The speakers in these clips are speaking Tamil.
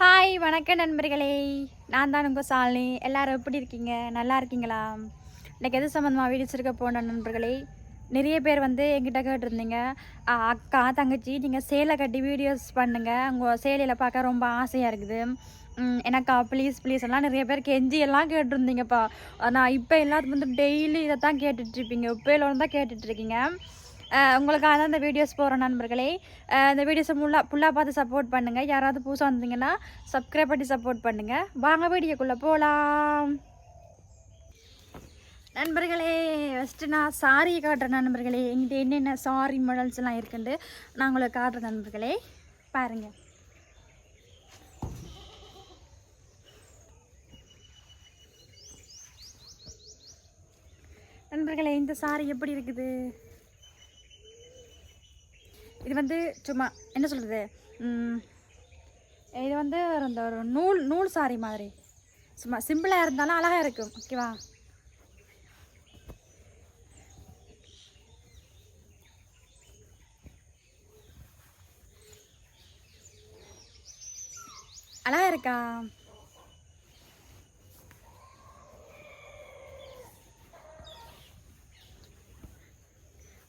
ஹாய் வணக்கம் நண்பர்களே. நான் தான் உங்கள் சாலினி. எல்லோரும் எப்படி இருக்கீங்க? நல்லா இருக்கீங்களா? எனக்கு எது சம்மந்தமாக வீடியோஸ் இருக்க போன நண்பர்களே? நிறைய பேர் வந்து எங்கிட்ட கேட்டிருந்தீங்க. அக்கா தங்கச்சி நீங்கள் சேலை கட்டி வீடியோஸ் பண்ணுங்கள் உங்கள் சேலையில் பார்க்க ரொம்ப ஆசையாக இருக்குது. எனக்கா ப்ளீஸ் ப்ளீஸ் எல்லாம் நிறைய பேர் கெஞ்சி எல்லாம் கேட்டிருந்தீங்கப்பா. நான் இப்போ எல்லாத்துக்கும் வந்து டெய்லி இதை தான் கேட்டுட்ருப்பீங்க இப்போயில தான் கேட்டுட்ருக்கீங்க உங்களுக்காக தான் இந்த வீடியோஸ் போகிறோம் நண்பர்களே. இந்த வீடியோஸை ஃபுல்லாக ஃபுல்லாக பார்த்து சப்போர்ட் பண்ணுங்கள் யாராவது புதுசாக வந்தீங்கன்னா சப்ஸ்கிரைப் பண்ணி சப்போர்ட் பண்ணுங்கள் வாங்க வீடியோக்குள்ளே போகலாம் நண்பர்களே ஃபஸ்ட்டு நான் சாரியை காட்டுறேன் நண்பர்களே. எங்கிட்ட என்னென்ன சாரி மாடல்ஸ்லாம் எல்லாம் இருக்குண்டு நான் உங்களுக்கு காட்டுறேன் நண்பர்களே. பாருங்கள் நண்பர்களே இந்த சாரி எப்படி இருக்குது? இது வந்து சும்மா என்ன சொல்கிறது இது வந்து ஒரு இந்த ஒரு நூல் நூல் சாரி மாதிரி. சும்மா சிம்பிளாக இருந்தாலும் அழகாக இருக்கும் ஓகேவா அழகா இருக்கா?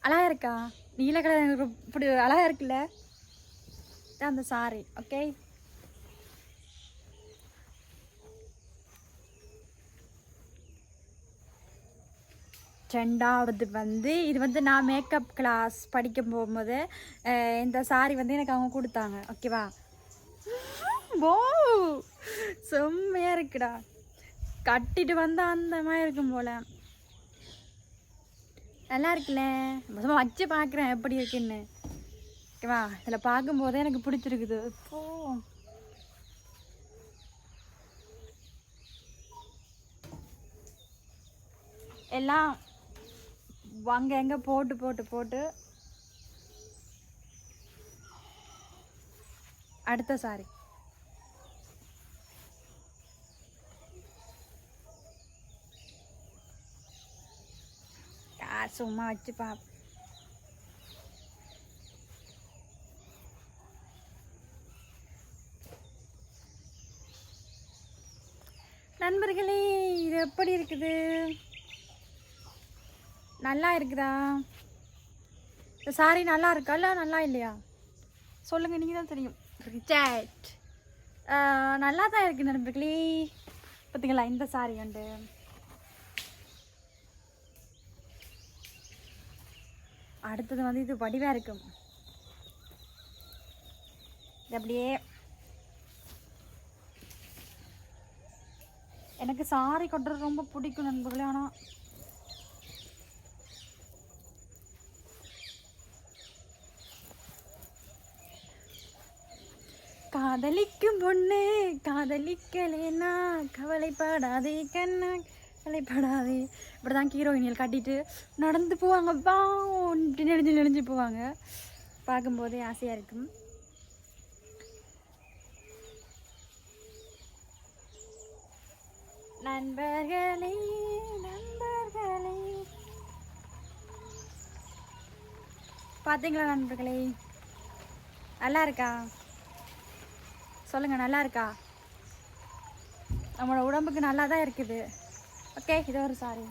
அழகா இருக்கா? நீல கலர் எனக்கு ரொம்ப இப்படி அழகா இருக்குல்ல? அந்த சாரி ஓகே ரெண்டாவது வந்து இது வந்து நான் மேக்கப் கிளாஸ் படிக்க போகும்போது இந்த சாரி வந்து எனக்கு அவங்க கொடுத்தாங்க ஓகேவா ஓ செம்மையாக இருக்குடா. கட்டிட்டு வந்தால் அந்த மாதிரி இருக்கும் போல. நல்லா இருக்குல்ல? சும்மா வச்சு பார்க்குறேன் எப்படி இருக்குன்னு. ஓகேவா? இதில் பார்க்கும்போதே எனக்கு பிடிச்சிருக்குது. இப்போ எல்லாம் அங்கே எங்கே போட்டு போட்டு போட்டு. அடுத்த சாரி யார் சும்மா வச்சு பாப் நண்பர்களே இது எப்படி இருக்குது? நல்லா இருக்குதா? இந்த சாரி நல்லா இருக்கா? இல்லை நல்லா இல்லையா? சொல்லுங்கள் நீங்கள் தான் தெரியும். ரிச்சர்ட் நல்லா தான் இருக்குது நண்பர்களே. பார்த்தீங்களா இந்த சாரி உண்டு அடுத்தது வந்து இது வடிவாக இருக்கும் இது அப்படியே எனக்கு சாரி கொட்டுறது ரொம்ப பிடிக்கும் நண்பர்களே ஆனால் காதலிக்கும் பொண்ணு காதலிக்கலேனா கவலைப்படாதே கண்ணா. கலைப்படாதே இப்படி தான் ஹீரோயினியல் கட்டிட்டு நடந்து போவாங்க. பா இப்படி நெளிஞ்சு நெளிஞ்சு போவாங்க. பார்க்கும்போதே ஆசையாக இருக்கும். நண்பர்களே நண்பர்களே. பார்த்தீங்களா நண்பர்களே? நல்லா இருக்கா? சொல்லுங்க நல்லா இருக்கா? நம்மளோட உடம்புக்கு நல்லா தான் இருக்குது. ஓகே இது ஒரு சாரி.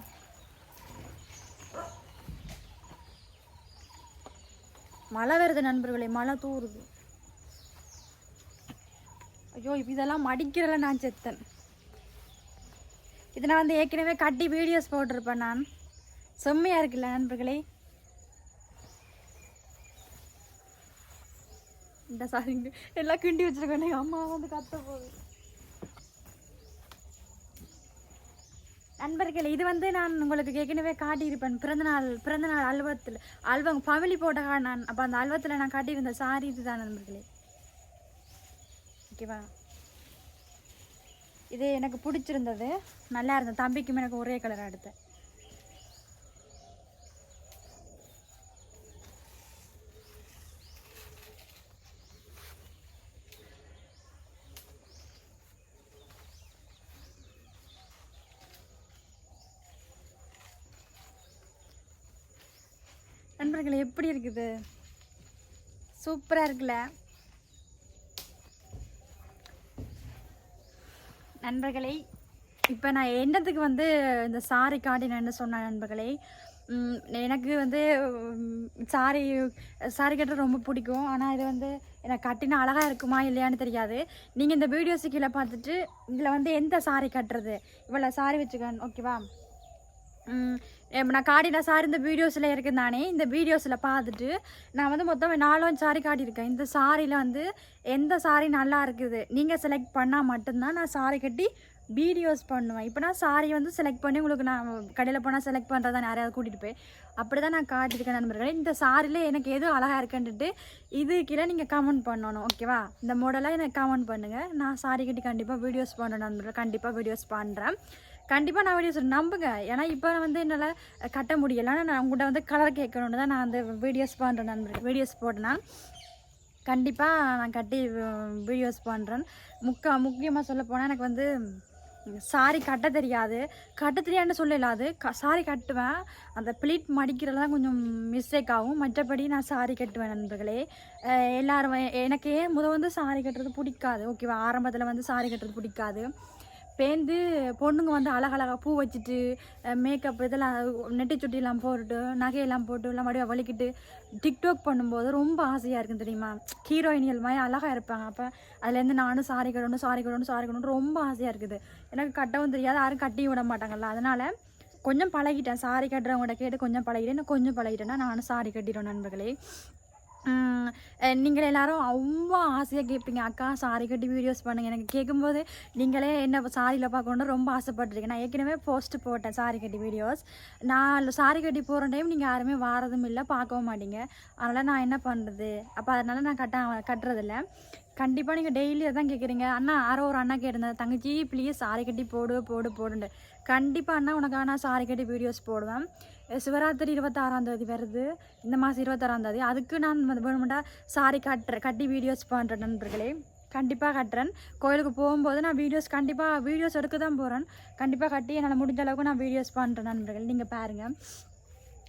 மழை வருது நண்பர்களே மழை தூறுது ஐயோ இதெல்லாம் மடிக்கிறல நான் செத்தன். இதை நான் வந்து ஏற்கனவே கட்டி வீடியோஸ் போட்டிருப்பேன் நான். செம்மையாக இருக்குல்ல நண்பர்களே? இந்த சாரிங்க எல்லாம் கிண்டி வச்சிருக்கேன். எங்கள் அம்மா வந்து கத்த போகுது. நண்பர்களே இது வந்து நான் உங்களுக்கு ஏற்கனவே காட்டியிருப்பேன். பிறந்தநாள் பிறந்தநாள் அல்வத்தில் அல்வம் பவளி போட்ட நான் அப்போ அந்த அல்வத்தில் நான் காட்டியிருந்த சாரி இதுதான் நண்பர்களே. ஓகேவா? இது எனக்கு பிடிச்சிருந்தது. நல்லா இருந்தது. தம்பிக்கும் எனக்கு ஒரே கலர் எடுத்தேன். நண்பர்களே எப்படி இருக்குது? சூப்பராக இருக்குல்ல? நண்பர்களே இப்போ நான் என்னத்துக்கு வந்து இந்த சாரி காட்டினேன்னு சொன்ன நண்பர்களே? எனக்கு வந்து சாரி சாரி கட்டுறது ரொம்ப பிடிக்கும். ஆனால் இது வந்து எனக்கு கட்டினா அழகாக இருக்குமா இல்லையான்னு தெரியாது. நீங்கள் இந்த வீடியோஸு கீழே பார்த்துட்டு இதில் வந்து எந்த சாரி கட்டுறது? இவ்வளோ சாரி வச்சுக்கணும் ஓகேவா நான் காட்டின சாரி இந்த வீடியோஸில் இருக்குது நானே இந்த வீடியோஸில் பார்த்துட்டு நான் வந்து மொத்தம் நாலும் சாரி காட்டியிருக்கேன். இந்த சாரியில் வந்து எந்த சாரி நல்லா இருக்குது? நீங்கள் செலக்ட் பண்ணால் மட்டும்தான் நான் சாரி கட்டி வீடியோஸ் பண்ணுவேன். இப்போ நான் சாரி வந்து செலக்ட் பண்ணி உங்களுக்கு நான் கடையில் போனால் செலக்ட் பண்ணுறதா யாரையாவது கூட்டிகிட்டு போய் அப்படி தான் நான் காட்டியிருக்கேன் நண்பர்களே. இந்த சாரியில் எனக்கு எது அழகாக இருக்குன்ட்டு இது கீழே நீங்கள் கமெண்ட் பண்ணணும் ஓகேவா இந்த மாடலாக எனக்கு கமெண்ட் பண்ணுங்கள் நான் சாரி கட்டி கண்டிப்பாக வீடியோஸ் பண்ணணும் நண்பர்கள். கண்டிப்பாக வீடியோஸ் பண்ணுறேன் கண்டிப்பாக நான் வீடியோஸ் நம்புங்க. ஏன்னா இப்போ வந்து என்னால் கட்ட முடியலை. நான் உங்கள்கிட்ட வந்து கலர் கேட்கணுன்னு தான் நான் அந்த வீடியோஸ் பண்ணுறேன் நண்பர்கள் வீடியோஸ் போட்டேன்னா கண்டிப்பாக நான் கட்டி வீடியோஸ் பண்ணுறேன் முக்கா முக்கியமாக சொல்ல போனால் எனக்கு வந்து சாரி கட்ட தெரியாது. கட்ட தெரியாதுன்னு சொல்லலாது க சாரி கட்டுவேன். அந்த ப்ளீட் மடிக்கிறதுலாம் கொஞ்சம் மிஸ்டேக் ஆகும். மற்றபடி நான் சாரி கட்டுவேன் நண்பர்களே. எல்லோரும் எல்லாரும் முதல் எனக்கு ஏன் முத வந்து சாரி கட்டுறது பிடிக்காது. ஓகேவா? ஆரம்பத்தில் வந்து சாரி கட்டுறது பிடிக்காது. பேந்து பொண்ணுங்க வந்து அழகழகாக பூ வச்சுட்டு மேக்கப் இதெல்லாம் நெட்டி சுட்டிலாம் போட்டுட்டு நகையெல்லாம் போட்டு எல்லாம் மடியாக வலிக்கிட்டு டிக்டாக் பண்ணும்போது ரொம்ப ஆசையாக இருக்கும் தெரியுமா? ஹீரோயினியல் மாதிரி அழகாக இருப்பாங்க. அப்போ அதுலேருந்து நானும் சாரி கட்டணும் சாரி கட்டணும் சாரி கட்டணும் ரொம்ப ஆசையாக இருக்குது. எனக்கு கட்டவும் தெரியாது யாரும் கட்டியும் விட மாட்டாங்கல்ல. அதனால் கொஞ்சம் பழகிட்டேன். சாரி கட்டுறவங்கள்ட்ட கேட்டு கொஞ்சம் பழகிட்டேன். கொஞ்சம் பழகிட்டேன்னா நானும் சாரி கட்டிடுவேன் நண்பர்களே. நீங்கள் எல்லாரும் ரொம்ப ஆசையாக கேட்பீங்க. அக்கா சாரி கட்டி வீடியோஸ் பண்ணுங்கள் எனக்கு கேட்கும்போது நீங்களே என்ன சாரியில் பார்க்கணுன்னு ரொம்ப ஆசைப்பட்டிருக்கேன் நான் ஏற்கனவே போஸ்ட்டு போட்டேன் சாரி கட்டி வீடியோஸ் நான் சாரி கட்டி போகிற டைம் நீங்கள் யாருமே வாரதும் இல்லை பார்க்கவும் மாட்டீங்க. அதனால் நான் என்ன பண்ணுறது அப்போ அதனால் நான் கட்ட கட்டுறதில்ல. கண்டிப்பாக நீங்கள் டெய்லி அதான் கேட்குறீங்க. அண்ணா யாரோ ஒரு அண்ணா கேட்டிருந்தேன் தங்கச்சி ப்ளீஸ் சாரி கட்டி போடு போடு போடுண்டு கண்டிப்பாக அண்ணா உனக்காக நான் சாரி கட்டி வீடியோஸ் போடுவேன். சிவராத்திரி இருபத்தாறாம் தேதி வருது. இந்த மாதம் இருபத்தாறாம் தேதி. அதுக்கு நான் வந்து வேணுமெண்டா சாரி கட்டுறேன். கட்டி வீடியோஸ் பண்ணுறேன் நண்பர்களே. கண்டிப்பாக கட்டுறேன். கோயிலுக்கு போகும்போது நான் வீடியோஸ் கண்டிப்பாக வீடியோஸ் எடுக்க தான் போகிறேன் கண்டிப்பாக கட்டி என்னால் முடிஞ்ச அளவுக்கு நான் வீடியோஸ் பண்ணுறேன் நண்பர்கள். நீங்கள் பாருங்கள்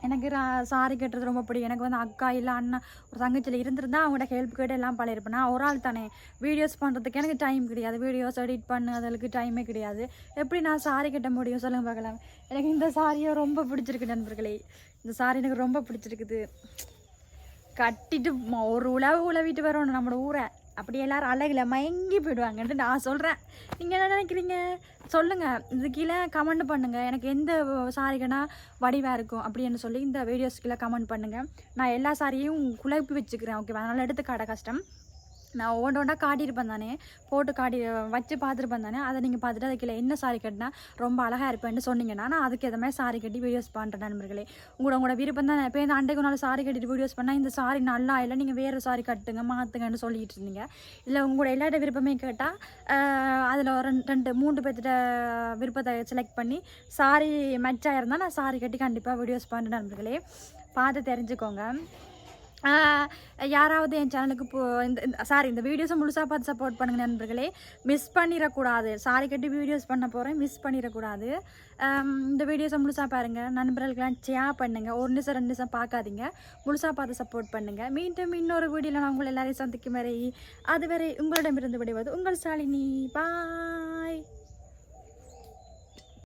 எனக்கு சாரி கட்டுறது ரொம்ப பிடிக்கும். எனக்கு வந்து அக்கா இல்லை அண்ணா ஒரு தங்கச்சியில் இருந்திருந்தா அவங்கள்ட்ட ஹெல்ப் கேட்டு எல்லாம் பழையிருப்பேன் நான் ஒரு ஆள் தானே. வீடியோஸ் பண்ணுறதுக்கு எனக்கு டைம் கிடையாது. வீடியோஸ் எடிட் பண்ண அதுக்கு டைமே கிடையாது. எப்படி நான் சாரி கட்ட முடியும் சொல்லுங்க பார்க்கலாம். எனக்கு இந்த சாரியை ரொம்ப பிடிச்சிருக்கு நண்பர்களே. இந்த சாரி எனக்கு ரொம்ப பிடிச்சிருக்குது. கட்டிட்டு ஒரு உழவு உழவிட்டு வரணும் நம்ம ஊரை. அப்படி எல்லாரும் அழகில் மயங்கி போயிடுவாங்கன்ட்டு நான் சொல்கிறேன் நீங்கள் என்ன நினைக்கிறீங்க? சொல்லுங்கள் இது கீழே கமெண்ட் பண்ணுங்கள் எனக்கு எந்த சாரிகனா வடிவாக இருக்கும் அப்படின்னு சொல்லி இந்த வீடியோஸ் கீழே கமெண்ட் பண்ணுங்கள் நான் எல்லா சாரியும் குழப்பி வச்சுக்கிறேன். ஓகேவா அதனால் எடுத்துக்காட கஷ்டம். நான் ஒவ்வொன்று ஒன்றா காட்டியிருப்பேன் தானே. போட்டு காட்டி வச்சு பார்த்துருப்பேன் தானே. அதை நீங்கள் பார்த்துட்டு அதுக்கு என்ன சாரி கட்டினா ரொம்ப அழகாக இருப்பேன்னு சொன்னீங்கன்னா நான் அதுக்கு ஏற்ற மாதிரி சாரி கட்டி வீடியோஸ் பண்ணுறேன் நண்பர்களே. உங்களோட உங்களோட விருப்பம் தான். இப்போ இந்த அண்டைக்கு நாள் சாரி கட்டிட்டு வீடியோஸ் பண்ணால் இந்த சாரி நல்லா இல்லை நீங்கள் வேறு சாரி கட்டுங்க மாற்றுங்கன்னு சொல்லிட்டு இருந்தீங்க. இல்லை உங்களோட எல்லாரோட விருப்பமே கேட்டால் அதில் ரெண்டு ரெண்டு மூன்று பேர்த்திட்ட விருப்பத்தை செலக்ட் பண்ணி சாரி மேட்சாக இருந்தால் நான் சாரி கட்டி கண்டிப்பாக வீடியோஸ் பண்ணுறேன் நண்பர்களே. பார்த்து தெரிஞ்சுக்கோங்க. யாராவது என் சேனலுக்கு போ இந்த சாரி இந்த வீடியோஸை முழுசாக பார்த்து சப்போர்ட் பண்ணுங்க நண்பர்களே. மிஸ் பண்ணிடக்கூடாது. சாரி கட்டி வீடியோஸ் பண்ண போகிறேன் மிஸ் பண்ணிடக்கூடாது. இந்த வீடியோஸை முழுசாக பாருங்கள் நண்பர்களுக்கெல்லாம் ஷேர் பண்ணுங்கள் ஒரு நிமிஷம் ரெண்டு நிமிஷம் பார்க்காதீங்க. முழுசாக பார்த்து சப்போர்ட் பண்ணுங்கள் மீண்டும் இன்னொரு வீடியோவில் நான் உங்களை எல்லாரையும் சந்திக்கும் வரை அதுவரை உங்களிடமிருந்து விடுவது உங்கள் சாலினி. பாய்